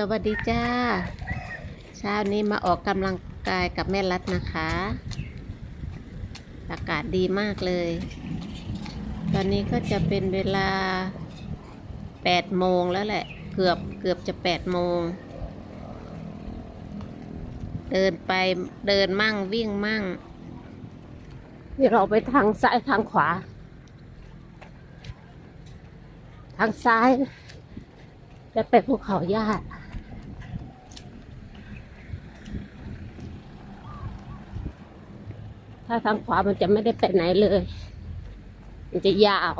สวัสดีจ้า เช้านี้มาออกกำลังกายกับแม่รัดนะคะ อากาศดีมากเลย ตอนนี้ก็จะเป็นเวลา8โมงแล้วแหละ เกือบเกือบจะ8โมง เดินไปเดินมั่งวิ่งมั่งนี่เราไปทางซ้ายทางขวา ทางซ้ายจะไปภูเขาญาติ ถ้าทางขวามันจะไม่ได้ไปไหนเลย มันจะยาว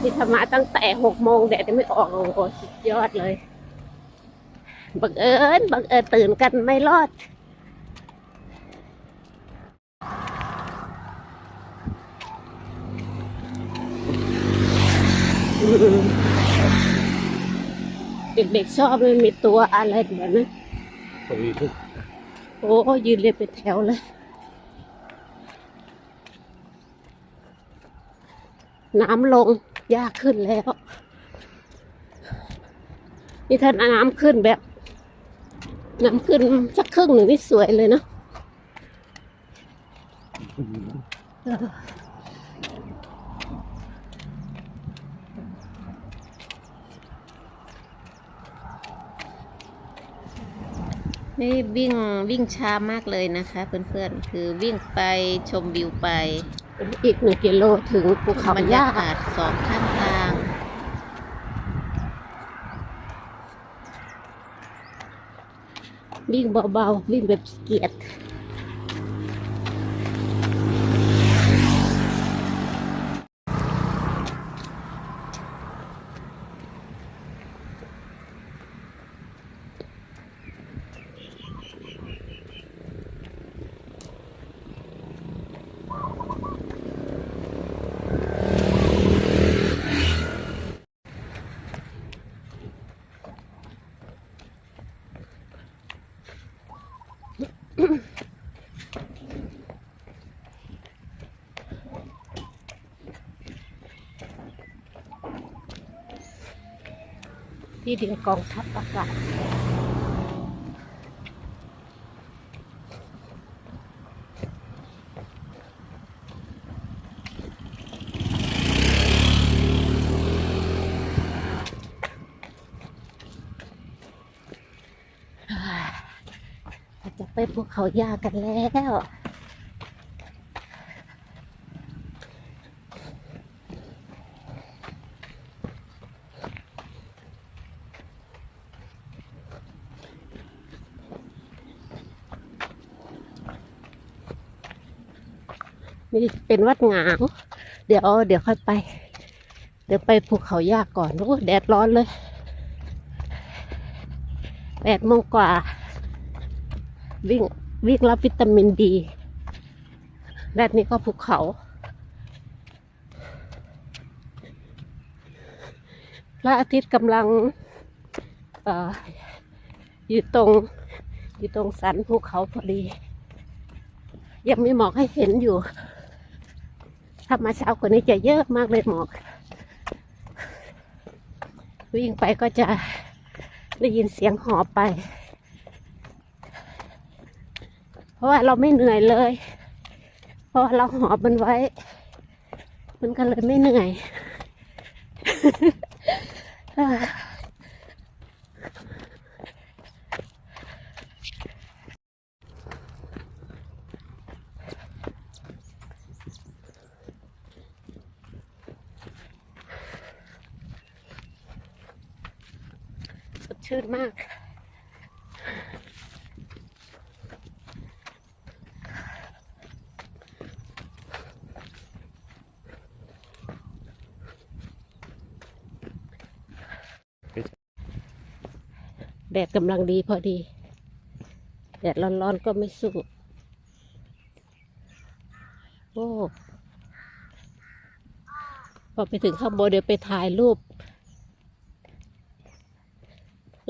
ที่ทำมาตั้งแต่หกโมงแดดยังไม่ออกโอ้สุดยอดเลย บังเอิญบังเอิญตื่นกันไม่รอดอืมเด็กๆชอบมันมีตัวอะไรแบบนั้นสวีทุกโอ้ยืนเรียงเป็นแถวเลยน้ำลงยากขึ้นแล้ว นี่ถ้าน้ำขึ้นแบบ น้ำขึ้นสักครึ่งหนึ่งนี่สวยเลยเนาะเออนี่วิ่งวิ่งช้ามากเลยนะคะ เพื่อนๆ คือวิ่งไปชมวิวไป อีกหนึ่งกิโลถึงภูเขาบรรย่ายากาศสองข้างทาง วิ่งเบาๆ วิ่งแบบขี้เกียจ ที่เดียวกองทัพอากาศเราจะไปภูเขายากันแล้ว นี่เป็นวัดหงางเดี๋ยวเดี๋ยวค่อยไป เดี๋ยวไปภูเขายากก่อนโอ้แดดร้อนเลยแปดโมงกว่า วิ่งวิ่งรับวิตามินดีแดดนี้ก็ภูเขา พระอาทิตย์กำลังออยู่ตรงอยู่ตรงสันภูเขาพอดี ยังไมีหมอกให้เห็นอยู่ ถ้ามาเช้ากว่านี้จะเยอะมากเลยหมอก วิ่งไปก็จะได้ยินเสียงหอบไป เพราะว่าเราไม่เหนื่อยเลย เพราะาเราหอบมันไว้ มันก็เลยไม่เหนื่อย ชื่นมาก แดดกำลังดีพอดี แดดร้อนๆก็ไม่สู้โอ้พอไปถึงข้างบนเดี๋ยวไปถ่ายรูป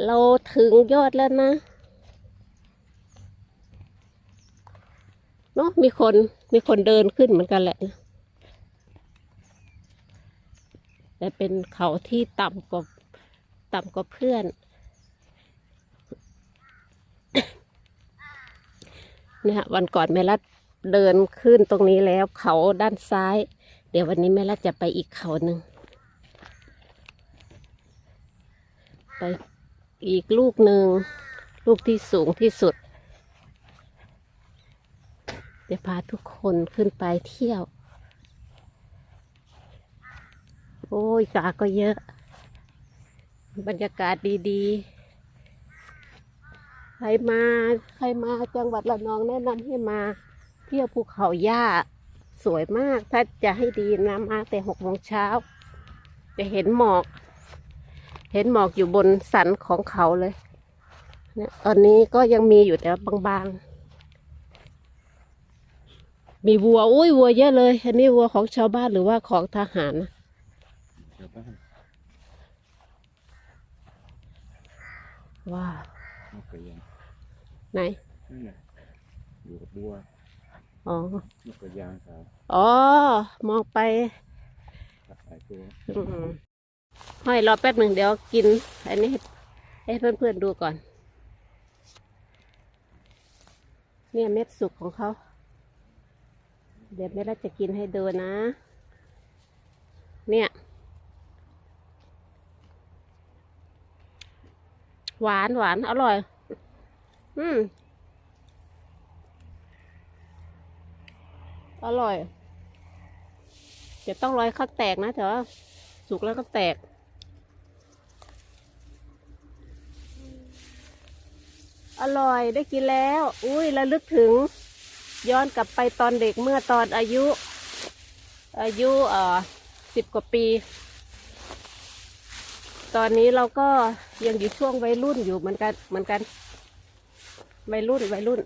เราถึงยอดแล้วนะเนาะมีคนมีคนเดินขึ้นเหมือนกันแหละนะแต่เป็นเขาที่ต่ำกว่าต่ำกว่าเพื่อนเนี่ยวันก่อนแม่รัดเดินขึ้นตรงนี้แล้วเขาด้านซ้าย เดี๋ยววันนี้แม่รัดจะไปอีกเขาหนึ่งไป อีกลูกหนึ่ง ลูกที่สูงที่สุดเดี๋ยวพาทุกคนขึ้นไปเที่ยว โอ้ยกาก็เยอะ บรรยากาศดีๆ ใครมาใครมาจังหวัดระนองแนะนำให้มา เที่ยวภูเขาหญ้าสวยมากถ้าจะให้ดีนะมาแต่หกโมงเช้า จะเห็นหมอก เห็นหมอกอยู่บนสันของเขาเลยเนี่ยตอนนี้ก็ยังมีอยู่แต่บางๆ มีวัวอุ้ยวัวเยอะเลย อันนี้วัวของชาวบ้านหรือว่าของทหารนะชาวบ้านว้าวนกกระยางไหนนั่นแหละอยู่กับบัวอ๋อนกกระยางขาวอ๋อมองไป ห้อยรอแป๊บหนึ่งเดี๋ยวกิน อันนี้ให้เพื่อนๆดูก่อน เนี่ยเม็ดสุกของเขา เดี๋ยวแม่เราจะกินให้ดูนะ เนี่ย หวานหวานอร่อย อืมอร่อยเดี๋ยวต้องรอยข้าวแตกนะแต่ว่าสุกแล้วก็แตก อร่อยได้กินแล้ว อุ้ยระลึกถึง ย้อนกลับไปตอนเด็กเมื่อตอนอายุ อายุเอ่อสิบกว่าปี ตอนนี้เราก็ยังอยู่ช่วงวัยรุ่นอยู่เหมือนกันเหมือนกันวัยรุ่นวัยรุ่น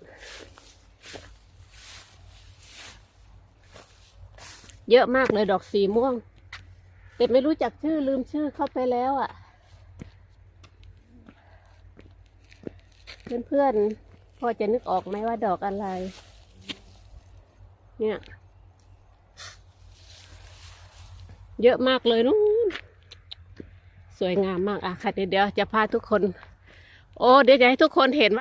เยอะมากเลยดอกสีม่วงแต่ไม่รู้จักชื่อลืมชื่อเข้าไปแล้วอะ่ะ เพื่อนๆพอจะนึกออกไหมว่าดอกอะไร เนี่ย เยอะมากเลยนู้นสวยงามมากอะค่ะเดี๋ยวเดี๋ยวจะพาทุกคน โอ้เดี๋ยวจะให้ทุกคนเห็นว่า